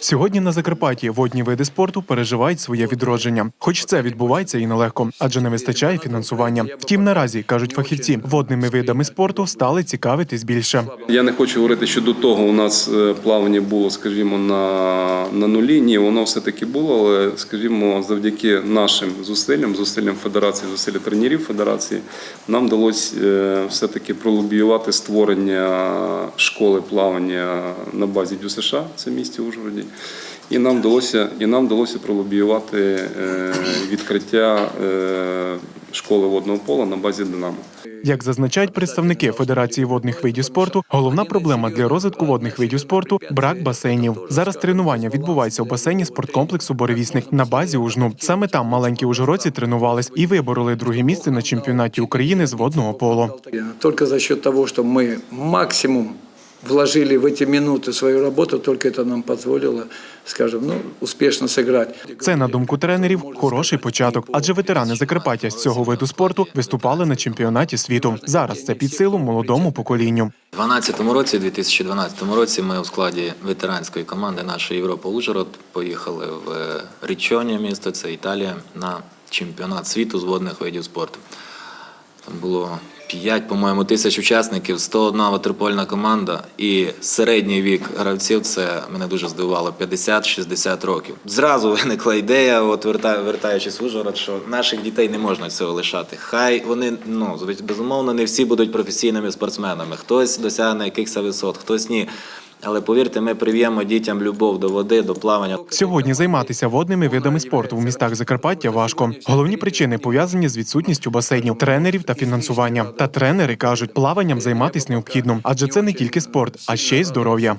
Сьогодні на Закарпатті водні види спорту переживають своє відродження. Хоч це відбувається і нелегко, адже не вистачає фінансування. Втім, наразі кажуть фахівці, водними видами спорту стали цікавитись більше. Я не хочу говорити, що до того у нас е, плавання було, скажімо, на, на нулі. Ні, воно все-таки було, але, скажімо, завдяки нашим зусиллям, зусиллям федерації, зусиллям тренерів федерації, нам вдалося е, все-таки пролобіювати створення школи плавання на базі ДЮСШ, це місті Ужгороді. І нам вдалося, і нам вдалося пролобіювати е, відкриття е, школи водного пола на базі Динамо. Як зазначають представники Федерації водних видів спорту, головна проблема для розвитку водних видів спорту брак басейнів. Зараз тренування відбувається у басейні спорткомплексу Боревісник на базі Ужну. Саме там маленькі ужгородці тренувались і вибороли друге місце на чемпіонаті України з водного поло. Только за счет того, что мы максимум вложили в эти минуты свою работу, только это нам позволило, скажем, ну, успешно сыграть. Це на думку тренерів хороший початок, адже ветерани Закарпаття з цього виду спорту виступали на чемпіонаті світу. Зараз це під силу молодому поколінню. У 2012 році, 2012 році, ми у складі ветеранської команди нашої Європа Ужгород поїхали в Річоні, місто це Італія, на чемпіонат світу з водних видів спорту. Там було 5, по-моєму, тисяч учасників, 101 ватерпольна команда і середній вік гравців це мене дуже здивувало 50-60 років. Зразу виникла ідея, от верта- вертаючись в Ужгород, що наших дітей не можна цього лишати. Хай вони ну безумовно не всі будуть професійними спортсменами. Хтось досягне якихось висот, хтось ні. Але повірте, ми прив'ємо дітям любов до води, до плавання. Сьогодні займатися водними видами спорту в містах Закарпаття важко. Головні причини пов'язані з відсутністю басейнів, тренерів та фінансування. Та тренери кажуть, плаванням займатися необхідно, адже це не тільки спорт, а ще й здоров'я.